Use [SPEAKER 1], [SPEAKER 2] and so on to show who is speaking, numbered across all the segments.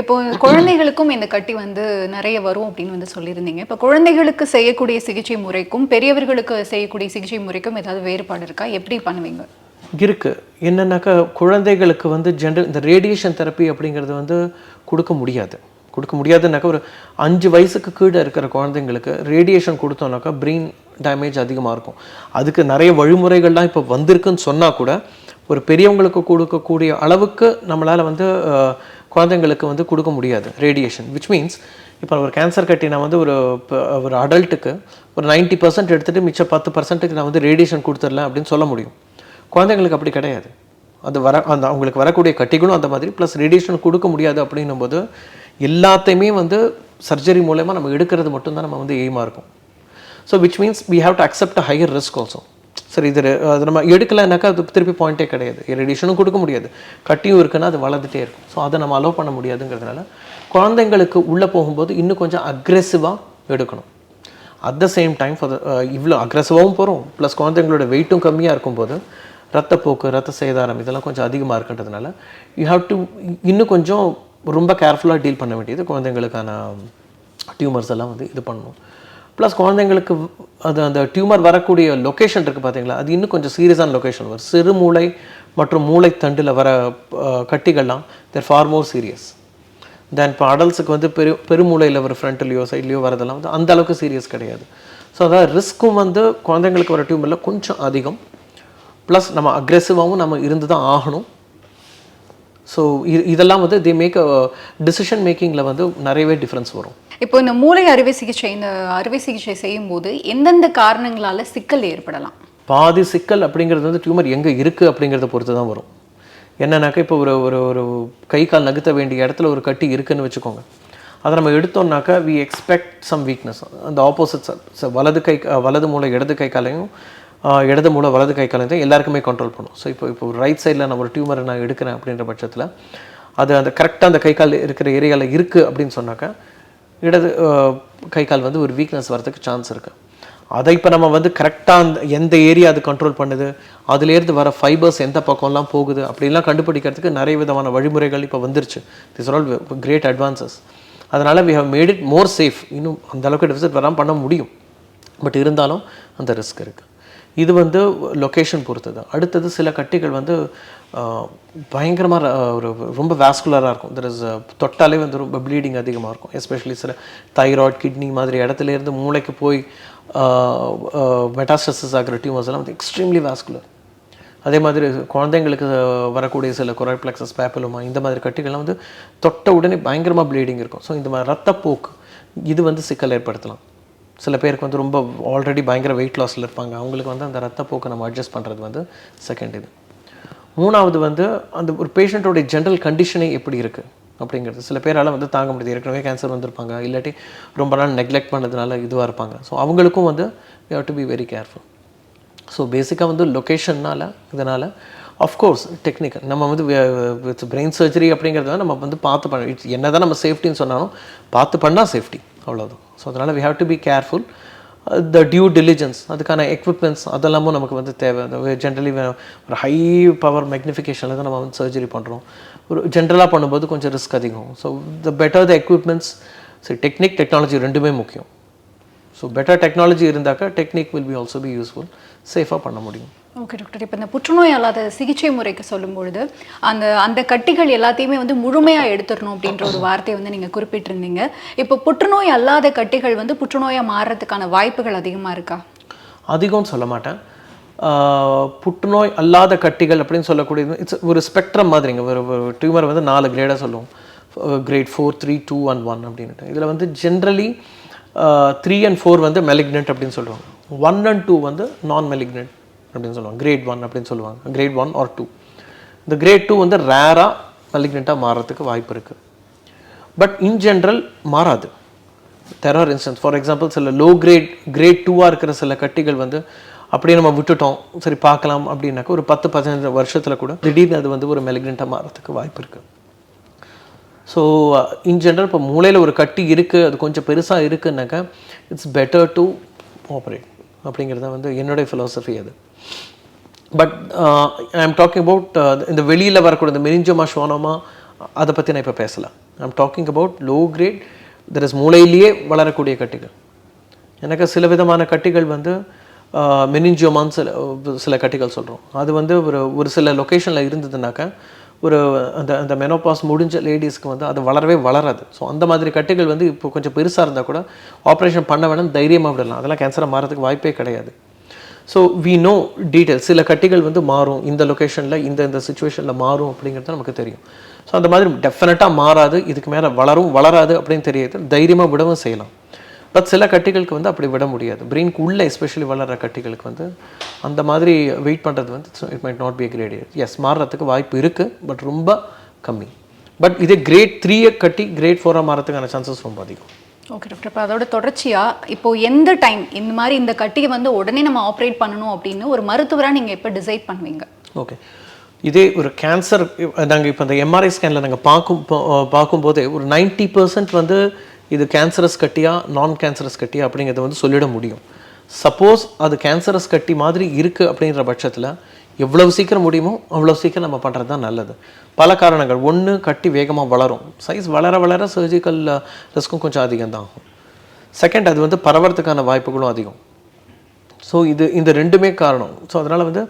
[SPEAKER 1] இப்போ குழந்தைகளுக்கும் இந்த கட்டி வந்து நிறைய வரும் அப்படின்னு வந்து சொல்லியிருந்தீங்க. இப்போ குழந்தைகளுக்கு செய்யக்கூடிய சிகிச்சை முறைக்கும் பெரியவர்களுக்கு செய்யக்கூடிய சிகிச்சை முறைக்கும் ஏதாவது வேறுபாடு இருக்கா? எப்படி பண்ணுவீங்க?
[SPEAKER 2] இருக்கு. என்னன்னாக்கா குழந்தைகளுக்கு வந்து ஜென்ரல் இந்த ரேடியேஷன் தெரப்பி அப்படிங்கிறது வந்து கொடுக்க முடியாது. கொடுக்க முடியாதுன்னாக்கா ஒரு அஞ்சு வயசுக்கு கீழே இருக்கிற குழந்தைங்களுக்கு ரேடியேஷன் கொடுத்தோம்னாக்கா பிரெயின் டேமேஜ் அதிகமாக இருக்கும். அதுக்கு நிறைய வழிமுறைகள்லாம் இப்போ வந்திருக்குன்னு சொன்னால் கூட ஒரு பெரியவங்களுக்கு கொடுக்கக்கூடிய அளவுக்கு நம்மளால் வந்து குழந்தைங்களுக்கு வந்து கொடுக்க முடியாது ரேடியேஷன் விச் மீன்ஸ் இப்போ ஒரு கேன்சர் கட்டி நான் வந்து ஒரு இப்போ ஒரு அடல்ட்டுக்கு ஒரு 90% பர்சன்ட் எடுத்துகிட்டு மிச்சம் பத்து பர்சன்ட்டுக்கு நான் வந்து ரேடியேஷன் கொடுத்துடலாம் அப்படின்னு சொல்ல முடியும். குழந்தைங்களுக்கு அப்படி கிடையாது. அது வர அந்த அவங்களுக்கு வரக்கூடிய கட்டிகளும் அந்த மாதிரி ப்ளஸ் ரேடியேஷன் கொடுக்க முடியாது அப்படின்னும் போது எல்லாத்தையுமே வந்து சர்ஜரி மூலயமா நம்ம எடுக்கிறது மட்டும்தான் நம்ம வந்து எய்மாக இருக்கும். So which means we have to accept a higher risk also சரி இது அது நம்ம எடுக்கலைனாக்கா அது திருப்பி பாயிண்ட்டே கிடையாது. ரெடிஷனும் கொடுக்க முடியாது. கட்டியும் இருக்குன்னா அது வளர்ந்துட்டே இருக்கும். ஸோ அதை நம்ம அலோவ் பண்ண முடியாதுங்கிறதுனால குழந்தைங்களுக்கு உள்ளே போகும்போது இன்னும் கொஞ்சம் அக்ரெசிவாக எடுக்கணும். At the same time for இவ்வளோ அக்ரெசிவாகவும் போகிறோம் ப்ளஸ் குழந்தைங்களோட வெயிட்டும் கம்மியாக இருக்கும்போது ரத்தப்போக்கு ரத்த சேதாரம் இதெல்லாம் கொஞ்சம் அதிகமாக இருக்கின்றதுனால யூ ஹாவ் டு இன்னும் கொஞ்சம் ரொம்ப கேர்ஃபுல்லாக டீல் பண்ண வேண்டியது குழந்தைங்களுக்கான டியூமர்ஸ் எல்லாம் வந்து இது பண்ணணும். ப்ளஸ் குழந்தைங்களுக்கு அது அந்த டியூமர் வரக்கூடிய லொக்கேஷன் இருக்குது பார்த்தீங்களா அது இன்னும் கொஞ்சம் சீரியஸான லொக்கேஷன் வரும். சிறுமூளை மற்றும் மூளைத்தண்டில் வர கட்டிகள்லாம் தேர் ஃபார் மோர் சீரியஸ் தென் இப்போ அடல்ஸுக்கு வந்து பெரு பெருமூளையில் ஒரு ஃப்ரண்ட்லையோ சைட்லையோ வரதெல்லாம் வந்து அந்த அளவுக்கு சீரியஸ் கிடையாது. ஸோ அதாவது ரிஸ்க்கும் வந்து குழந்தைங்களுக்கு வர டியூமரில் கொஞ்சம் அதிகம். ப்ளஸ் நம்ம அக்ரெசிவாகவும் நம்ம இருந்து தான் ஆகணும் ஸோ இதெல்லாம் வந்து தே மேக் டிசிஷன் மேக்கிங்கில் வந்து நிறையவே டிஃப்ரென்ஸ் வரும்.
[SPEAKER 1] இப்போ இந்த மூளை அறுவை சிகிச்சை இந்த அறுவை சிகிச்சை செய்யும் போது எந்தெந்த காரணங்களால சிக்கல் ஏற்படலாம்?
[SPEAKER 2] பாதி சிக்கல் அப்படிங்கிறது வந்து டியூமர் எங்கே இருக்குது அப்படிங்கிறத பொறுத்து தான் வரும். என்னன்னாக்கா இப்போ ஒரு ஒரு ஒரு கை கால் நகர்த்த வேண்டிய இடத்துல ஒரு கட்டி இருக்குன்னு வச்சுக்கோங்க. அதை நம்ம எடுத்தோம்னாக்கா வி எக்ஸ்பெக்ட் சம் வீக்னஸ் அந்த ஆப்போசிட் வலது கை வலது மூளை இடது கை காலையும் இடது மூளை வலது கை காலையும் தான் எல்லாருக்குமே கண்ட்ரோல் பண்ணும். ஸோ இப்போ இப்போ ரைட் சைடில் நான் ஒரு டியூமரை நான் எடுக்கிறேன் அப்படின்ற பட்சத்தில் அது அந்த கரெக்டாக அந்த கை கால் இருக்கிற ஏரியாவில் இருக்குது அப்படின்னு சொன்னாக்கா இடது கை கால் வந்து ஒரு வீக்னஸ் வரதுக்கு சான்ஸ் இருக்குது அதை இப்போ நம்ம வந்து கரெக்டாக அந்த எந்த ஏரியா அது கண்ட்ரோல் பண்ணுது அதுலேருந்து வர ஃபைபர்ஸ் எந்த பக்கம்லாம் போகுது அப்படிலாம் கண்டுபிடிக்கிறதுக்கு நிறைய விதமான வழிமுறைகள் இப்போ வந்துருச்சு. திஸ் ஆல் கிரேட் அட்வான்சஸ் அதனால் we have made it more safe இன்னும் அந்த அளவுக்கு டெபிசிட் வராமல் பண்ண முடியும். பட் இருந்தாலும் அந்த ரிஸ்க் இருக்குது இது வந்து லொக்கேஷன் பொறுத்து தான் அடுத்தது சில கட்டிகள் வந்து பயங்கரமாக ஒரு ரொம்ப வேஸ்குலராக இருக்கும். தெர் இஸ் தொட்டாலே வந்து ரொம்ப ப்ளீடிங் அதிகமாக இருக்கும். எஸ்பெஷலி சில தைராய்டு கிட்னி மாதிரி இடத்துல இருந்து மூளைக்கு போய் மெட்டாஸ்டசிஸ் ஆகிற டியூமர்ஸ் எல்லாம் வந்து எக்ஸ்ட்ரீம்லி வேஸ்குலர் அதே மாதிரி குழந்தைங்களுக்கு வரக்கூடிய சில குரல்ப்ளெக்சஸ் பேப்பலுமா இந்த மாதிரி கட்டிகள்லாம் வந்து தொட்ட உடனே பயங்கரமாக ப்ளீடிங் இருக்கும். ஸோ இந்த மாதிரி ரத்தப்போக்கு இது வந்து சிக்கல் ஏற்படுத்தலாம். சில பேருக்கு வந்து ரொம்ப ஆல்ரெடி பயங்கர வெயிட் லாஸில் இருப்பாங்க. அவங்களுக்கு வந்து அந்த ரத்தப்போக்கை நம்ம அட்ஜஸ்ட் பண்ணுறது வந்து செகண்ட் இது. மூணாவது வந்து அந்த ஒரு பேஷண்ட்டோடைய ஜென்ரல் கண்டிஷனே எப்படி இருக்குது அப்படிங்கிறது. சில பேரால் வந்து தாங்க முடியாது. ஏற்கனவே கேன்சர் வந்திருப்பாங்க. இல்லாட்டி ரொம்ப நாள் நெக்லெக்ட் பண்ணதுனால இதுவாக இருப்பாங்க. ஸோ அவங்களுக்கும் வந்து you have to be very careful so பேசிக்காக வந்து லொக்கேஷன்னால் இதனால் அஃப்கோர்ஸ் டெக்னிக்கல் நம்ம வந்து வித் பிரெயின் சர்ஜரி அப்படிங்கிறத நம்ம வந்து பார்த்து பண்ண இட்ஸ் என்ன தான் நம்ம சேஃப்டின்னு சொன்னாலும் பார்த்து பண்ணால் சேஃப்டி அவ்வளோதான் ஸோ அதனால் we have to be careful the due diligence அதுக்கான எக்யூப்மெண்ட்ஸ் அதெல்லாமும் நமக்கு வந்து தேவை. ஜென்ரலி ஒரு ஹை பவர் மெக்னிஃபிகேஷனில் தான் நம்ம வந்து சர்ஜரி பண்ணுறோம் ஒரு ஜென்ரலாக பண்ணும்போது கொஞ்சம் ரிஸ்க் அதிகம். So the better the equipments சரி டெக்னிக் டெக்னாலஜி ரெண்டுமே முக்கியம். ஸோ பெட்டர் டெக்னாலஜி இருந்தாக்கா technique will be also be useful சேஃபாக பண்ண முடியும்.
[SPEAKER 1] ஓகே டாக்டர் இப்போ இந்த புற்றுநோய் அல்லாத சிகிச்சை முறைக்கு சொல்லும்பொழுது அந்த அந்த கட்டிகள் எல்லாத்தையுமே வந்து முழுமையாக எடுத்துடணும் அப்படின்ற ஒரு வார்த்தையை வந்து நீங்கள் குறிப்பிட்டிருந்தீங்க. இப்போ புற்றுநோய் அல்லாத கட்டிகள் வந்து புற்றுநோயாக மாறுறதுக்கான வாய்ப்புகள் அதிகமாக இருக்கா?
[SPEAKER 2] அதிகம்னு சொல்ல மாட்டேன். புற்றுநோய் அல்லாத கட்டிகள் அப்படின்னு சொல்லக்கூடியது இட்ஸ் ஒரு ஸ்பெக்ட்ரம் மாதிரிங்க. ஒரு டியூமர் வந்து நாலு கிரேடாக சொல்லுவோம். Grade four three two and one அப்படின்ட்டு இதில் வந்து ஜென்ரலி த்ரீ அண்ட் ஃபோர் வந்து மெலிக்னென்ட் அப்படின்னு சொல்லுவாங்க. ஒன் அண்ட் டூ வந்து நான் மெலிக்னென்ட் அப்படின்னு சொல்லுவாங்க. கிரேட் ஒன் அப்படின்னு சொல்லுவாங்க. கிரேட் ஒன் ஆர் டூ இந்த கிரேட் டூ வந்து ரேராக மெலிக்னெண்ட்டாக மாறுறதுக்கு வாய்ப்பு இருக்குது பட் இன் ஜென்ரல் மாறாது. There are instance for example சில லோ கிரேட் கிரேட் டூவாக இருக்கிற சில கட்டிகள் வந்து அப்படியே நம்ம விட்டுட்டோம். சரி பார்க்கலாம் அப்படின்னாக்கா ஒரு பத்து பதினஞ்சு வருஷத்தில் கூட திடீர்னு அது வந்து ஒரு மெலிக்னெண்ட்டாக மாறதுக்கு வாய்ப்பு இருக்குது ஸோ இன் ஜென்ரல் இப்போ மூளையில் ஒரு கட்டி இருக்குது அது கொஞ்சம் பெருசாக இருக்குன்னாக்கா இட்ஸ் பெட்டர் டு ஆப்ரேட் அப்படிங்கிறது வந்து என்னுடைய ஃபிலாசபி அது. But I am talking about இந்த வெளியில் வரக்கூடிய இந்த மெரிஞ்சோமா ஷோனோமா அதை பற்றி நான் இப்போ பேசலாம் I'm talking about low grade there is மூளையிலேயே வளரக்கூடிய கட்டிகள். எனக்கு சில விதமான கட்டிகள் வந்து uh, மெனிஞ்சியோமான்னு சில சில கட்டிகள் சொல்கிறோம் அது வந்து ஒரு ஒரு சில லொக்கேஷனில் இருந்ததுனாக்கா ஒரு அந்த அந்த மெனோபாஸ் முடிஞ்ச லேடிஸ்க்கு வந்து அது வளரவே வளராது. ஸோ அந்த மாதிரி கட்டிகள் வந்து இப்போ கொஞ்சம் பெருசாக இருந்தால் கூட ஆப்ரேஷன் பண்ண வேணும் தைரியமாக விடலாம். அதெல்லாம் கேன்சராக மாறதுக்கு வாய்ப்பே கிடையாது. ஸோ வி நோ டீட்டெயில் சில கட்டிகள் வந்து மாறும். இந்த லொக்கேஷனில் இந்த இந்த சுச்சுவேஷனில் மாறும் அப்படிங்கிறது நமக்கு தெரியும். ஸோ அந்த மாதிரி டெஃபினட்டாக மாறாது. இதுக்கு மேலே வளரும் வளராது அப்படின்னு தெரியாது. தைரியமாக விடவும் செய்யலாம். பட் சில கட்டிகளுக்கு வந்து அப்படி விட முடியாது. பிரெயினுக்கு உள்ளே எஸ்பெஷலி வளர்கிற கட்டிகளுக்கு வந்து அந்த மாதிரி வெயிட் பண்ணுறது வந்து it might not be grade as மாறுறதுக்கு வாய்ப்பு இருக்குது பட் ரொம்ப கம்மி. பட் இதே கிரேட் த்ரீயை கட்டி கிரேட் ஃபோராக மாறதுக்கான சான்சஸ் ரொம்ப அதிகம்.
[SPEAKER 1] ஓகே டாக்டர் இப்போ அதோட தொடர்ச்சியாக இப்போது எந்த டைம் இந்த மாதிரி இந்த கட்டியை வந்து உடனே நம்ம ஆப்ரேட் பண்ணணும் அப்படின்னு ஒரு மருத்துவராக நீங்கள் எப்போ டிசைட் பண்ணுவீங்க?
[SPEAKER 2] ஓகே இதே ஒரு கேன்சர் நாங்கள் இப்போ இந்த எம்ஆர்ஐ ஸ்கேனில் நாங்கள் பார்க்கும் பா- பார்க்கும்போதே ஒரு 90% பர்சன்ட் வந்து இது கேன்சரஸ் கட்டியா நான் கேன்சரஸ் கட்டியா அப்படிங்கிறத வந்து சொல்லிட முடியும். சப்போஸ் அது கேன்சரஸ் கட்டி மாதிரி இருக்குது அப்படிங்கிற பட்சத்தில் எவ்வளவு சீக்கிரம் முடியுமோ அவ்வளோ சீக்கிரம் நம்ம பண்ணுறது தான் நல்லது. பல காரணங்கள். ஒன்று கட்டி வேகமாக வளரும். சைஸ் வளர வளர சர்ஜிக்கல் ரிஸ்க்கும் uh, கொஞ்சம் அதிகம் தான் ஆகும் செகண்ட் அது வந்து பரவறதுக்கான வாய்ப்புகளும் அதிகம். ஸோ இது இந்த ரெண்டுமே காரணம். ஸோ அதனால் வந்து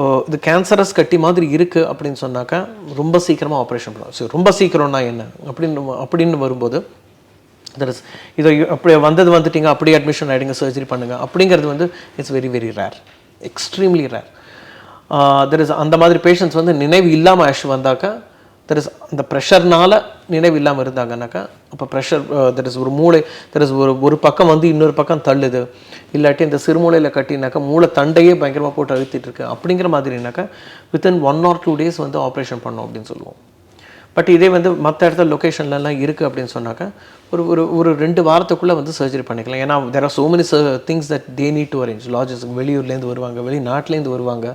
[SPEAKER 2] uh, இது கேன்சரஸ் கட்டி மாதிரி இருக்குது அப்படின்னு சொன்னாக்கா ரொம்ப சீக்கிரமாக ஆப்ரேஷன் பண்ணலாம். ஸோ ரொம்ப சீக்கிரம்னா என்ன? அப்படின்னு அப்படின்னு வரும்போது தட் இஸ் இதை அப்படி வந்தது வந்துட்டீங்க அப்படியே அட்மிஷன் ஆகிடுங்க சர்ஜரி பண்ணுங்க அப்படிங்கிறது வந்து it's very very rare extremely rare Uh, there is அந்த மாதிரி பேஷண்ட்ஸ் வந்து நினைவு இல்லாமல் ஆஷ் வந்தாக்கா தெர் இஸ் அந்த ப்ரெஷர்னால நினைவு இல்லாமல் இருந்தாங்கன்னாக்கா அப்போ ப்ரெஷர் தெர் uh, இஸ் ஒரு மூளை தெர் இஸ் ஒரு ஒரு பக்கம் வந்து இன்னொரு பக்கம் தள்ளுது. இல்லாட்டி இந்த சிறுமூளையில் கட்டினாக்கா மூளை தண்டையே பயங்கரமாக போட்டு அழுத்திட்டு இருக்கு. அப்படிங்கிற மாதிரினாக்கா within one or two days வந்து ஆப்ரேஷன் பண்ணோம் அப்படின்னு சொல்லுவோம். பட் இதே வந்து மற்ற இடத்துல லொக்கேஷன்லலாம் இருக்குது அப்படின்னு சொன்னாக்கா ஒரு ஒரு ஒரு ரெண்டு வாரத்துக்குள்ளே வந்து சர்ஜரி பண்ணிக்கலாம். ஏன்னா there are so many things that they need to arrange lodges வெளியூர்லேருந்து வருவாங்க வெளிநாட்டிலேருந்து வருவாங்க.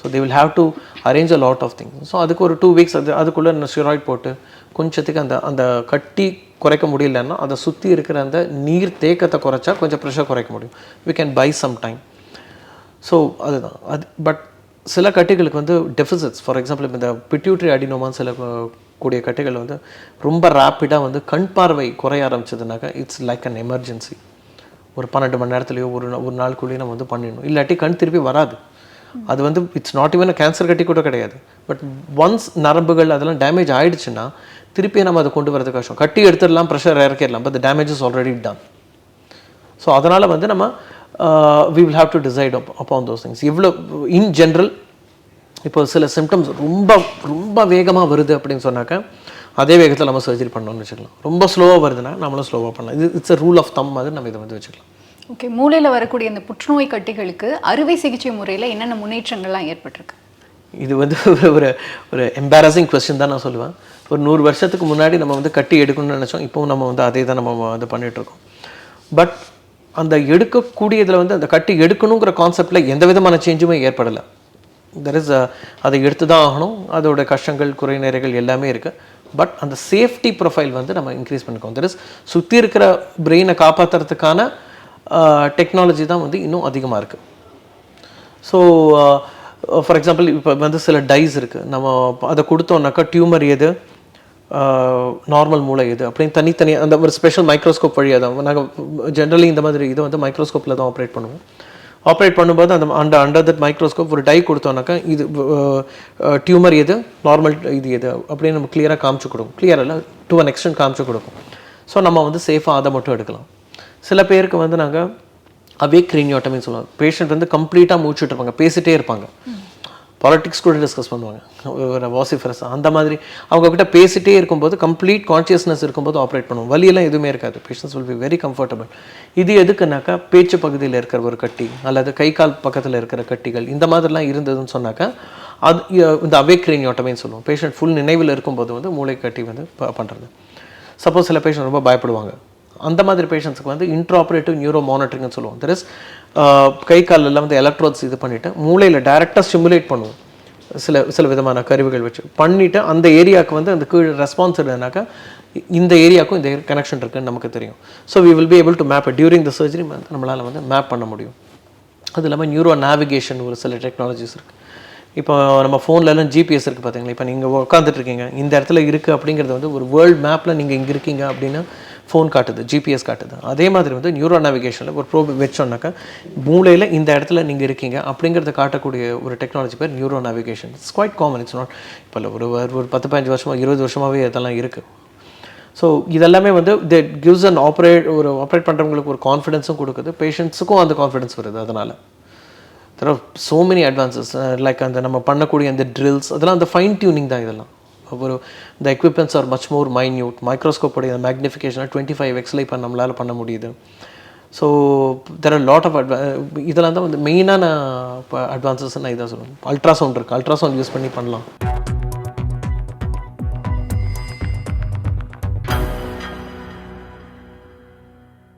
[SPEAKER 2] So they will have to arrange a lot of things so அதுக்கு ஒரு டூ வீக்ஸ் அது அதுக்குள்ளே ஸ்டிராய்ட் போட்டு கொஞ்சத்துக்கு அந்த அந்த கட்டி குறைக்க முடியலன்னா அதை சுற்றி இருக்கிற அந்த நீர் தேக்கத்தை குறைச்சா கொஞ்சம் ப்ரெஷர் குறைக்க முடியும். We can buy some time so அதுதான். அது பட் சில கட்டிகளுக்கு வந்து டெஃபிசிட்ஸ் ஃபார் எக்ஸாம்பிள் இப்போ இந்த பிட்யூட்ரி அடினோமான்னு சில கூடிய கட்டிகள் வந்து ரொம்ப ரேப்பிடாக வந்து கண் பார்வை குறைய ஆரம்பிச்சதுனாக்கா இட்ஸ் லைக் அன் எமர்ஜென்சி ஒரு பன்னெண்டு மணி நேரத்துலையோ ஒரு ஒரு நாளுக்குள்ளேயே நம்ம வந்து பண்ணிடணும். இல்லாட்டி கண் திருப்பி வராது. அது வந்து இட்ஸ் நாட் ஈவன் கேன்சர் கட்டி கூட கிடையாது. பட் ஒன்ஸ் நரம்புகள் அதெல்லாம் டேமேஜ் ஆகிடுச்சுன்னா திருப்பி நம்ம அதை கொண்டு வரது கஷ்டம் கட்டி எடுத்துடலாம் ப்ரெஷர் இறக்கிடலாம் but damage is already done so அதனால் வந்து நம்ம we will have to decide upon those things இவ்வளோ இன் ஜென்ரல் இப்போ சில சிம்டம்ஸ் ரொம்ப ரொம்ப வேகமாக வருது அப்படின்னு சொன்னாக்கா அதே வேகத்தில் நம்ம சர்ஜரி பண்ணோம்னு வச்சுக்கலாம். ரொம்ப ஸ்லோவாக வருதுன்னா நம்மளும் ஸ்லோவாக பண்ணலாம். இது it's a rule of thumb மாதிரி நம்ம இதை வந்து வச்சுக்கலாம்.
[SPEAKER 1] ஓகே மூளையில் வரக்கூடிய இந்த புற்றுநோய் கட்டிகளுக்கு அறுவை சிகிச்சை முறையில் என்னென்ன முன்னேற்றங்கள்லாம் ஏற்பட்டிருக்கு?
[SPEAKER 2] இது வந்து ஒரு ஒரு எம்பாரசிங் கொஸ்டின் தான் நான் சொல்லுவேன். ஒரு நூறு வருஷத்துக்கு முன்னாடி நம்ம வந்து கட்டி எடுக்கணும்னு நினச்சோம். இப்போவும் நம்ம வந்து அதே தான் நம்ம வந்து பண்ணிட்டு இருக்கோம் பட் அந்த எடுக்கக்கூடியதில் வந்து அந்த கட்டி எடுக்கணுங்கிற கான்செப்டில் எந்த விதமான சேஞ்சுமே ஏற்படலை. தெர் இஸ் அதை எடுத்து தான் ஆகணும். அதோட கஷ்டங்கள் குறை நிறைகள் எல்லாமே இருக்குது பட் அந்த சேஃப்டி ப்ரொஃபைல் வந்து நம்ம இன்க்ரீஸ் பண்ணிக்கோம். தெர் இஸ் சுற்றி இருக்கிற பிரெயினை காப்பாற்றுறதுக்கான டெக்னாலஜி தான் வந்து இன்னும் அதிகமாக இருக்குது ஸோ ஃபார் எக்ஸாம்பிள் இப்போ வந்து சில டைஸ் இருக்குது நம்ம அதை கொடுத்தோம்னாக்கா டியூமர் எது? நார்மல் மூளை எது? அப்படின்னு தனித்தனியாக அந்த ஒரு ஸ்பெஷல் மைக்ரோஸ்கோப் வழியாக தான். நாங்கள் ஜென்ரலி இந்த மாதிரி இதை வந்து மைக்ரோஸ்கோப்பில் தான் ஆப்ரேட் பண்ணுவோம். ஆப்ரேட் பண்ணும்போது அந்த அண்ட் அண்டர் தட் மைக்ரோஸ்கோப் ஒரு டை கொடுத்தோம்னாக்கா இது டியூமர் எது? நார்மல் இது எது? அப்படின்னு நம்ம கிளியராக காமிச்சு கொடுக்கும். கிளியராக இல்லை டு அன் எக்ஸ்டென்ட் காமிச்சு கொடுக்கும். ஸோ நம்ம வந்து சேஃபாக அதை மட்டும் எடுக்கலாம். சில பேருக்கு வந்து நாங்கள் அவே கிரீனியோட்டமின்னு சொல்லுவாங்க. பேஷண்ட் வந்து கம்ப்ளீட்டாக மூச்சுட்டு இருப்பாங்க பேசிட்டே இருப்பாங்க. பாலிட்டிக்ஸ் கூட டிஸ்கஸ் பண்ணுவாங்க. வாசிஃபரஸ் அந்த மாதிரி. அவங்க கிட்ட பேசிட்டே இருக்கும்போது கம்ப்ளீட் கான்ஷியஸ்னஸ் இருக்கும்போது ஆப்ரேட் பண்ணுவோம். வலியெல்லாம் எதுவுமே இருக்காது. Patients will be very comfortable இது எதுக்குனாக்கா பேச்சு பகுதியில் இருக்கிற ஒரு கட்டி அல்லது கை கால் பக்கத்தில் இருக்கிற கட்டிகள் இந்த மாதிரிலாம் இருந்ததுன்னு சொன்னாக்கா அது இந்த அவே கிரீனியோட்டமின்னு சொல்லுவோம். பேஷண்ட் ஃபுல் நினைவில் இருக்கும்போது வந்து மூளை கட்டி வந்து ப- சப்போஸ் சில பேஷண்ட் ரொம்ப பயப்படுவாங்க. அந்த மாதிரி பேஷண்ட்ஸுக்கு வந்து இன்ட்ராப்ரேட்டிவ் நியூரோ மானிட்டரிங்னு சொல்லுவோம். தெர் இஸ் கை காலெல்லாம் வந்து எலக்ட்ரோட்ஸ் இது பண்ணிவிட்டு மூளையில் டைரெக்டாக ஸ்டிமுலேட் பண்ணுவோம். சில சில விதமான கருவிகள் வச்சு பண்ணிவிட்டு அந்த ஏரியாவுக்கு வந்து அந்த கீழ் ரெஸ்பான்ஸ் இருந்ததுனாக்கா இந்த ஏரியாவுக்கும் இந்த கனெக்ஷன் இருக்குன்னு நமக்கு தெரியும். So we will be able to map during the surgery நம்மளால் வந்து மேப் பண்ண முடியும். அது இல்லாமல் நியூரோ நேவிகேஷன் ஒரு சில டெக்னாலஜிஸ் இருக்குது இப்போ நம்ம ஃபோன்லலாம் ஜிபிஎஸ் இருக்குது பார்த்தீங்களா இப்போ நீங்கள் உட்காந்துட்டு இருக்கீங்க. இந்த இடத்துல இருக்குது அப்படிங்கிறது வந்து ஒரு வேர்ல்ட் மேப்பில் நீங்கள் இங்கே இருக்கீங்க அப்படின்னா ஃபோன் காட்டுது ஜிபிஎஸ் காட்டுது. அதே மாதிரி வந்து நியூரோ நேவிகேஷனில் ஒரு ப்ரோப் வச்சோன்னாக்கா மூளையில் இந்த இடத்துல நீங்கள் இருக்கீங்க அப்படிங்கிறத காட்டக்கூடிய ஒரு டெக்னாலஜி பேர் neuro navigation it's quite common it's not இப்போ ஒரு ஒரு பத்து பதினஞ்சு வருஷமாக இருபது வருஷமாகவே இதெல்லாம் இருக்குது ஸோ இதெல்லாமே வந்து தட் கிவ்ஸ் அண்ட் ஆப்ரேட் ஒரு ஆப்ரேட் பண்ணுறவங்களுக்கு ஒரு கான்ஃபிடென்ஸும் கொடுக்குது. பேஷண்ட்ஸுக்கும் அந்த கான்ஃபிடன்ஸ் வருது அதனால். There are so many advances like அந்த நம்ம பண்ணக்கூடிய அந்த ட்ரில்ஸ் அதெல்லாம் அந்த ஃபைன் டியூனிங் தான் இதெல்லாம். ஒரு இந்த equipments are much more minute மைக்ரோஸ்கோப்போடைய magnification twenty five எக்ஸில் இப்போ நம்மளால் பண்ண முடியுது. So there are lot of அட்வா இதெல்லாம் தான் வந்து மெயினான அட்வான்சஸ் நான் இதாக சொல்லுவேன் அல்ட்ராசவுண்ட் இருக்குது அல்ட்ராசவுண்ட் யூஸ் பண்ணி பண்ணலாம்.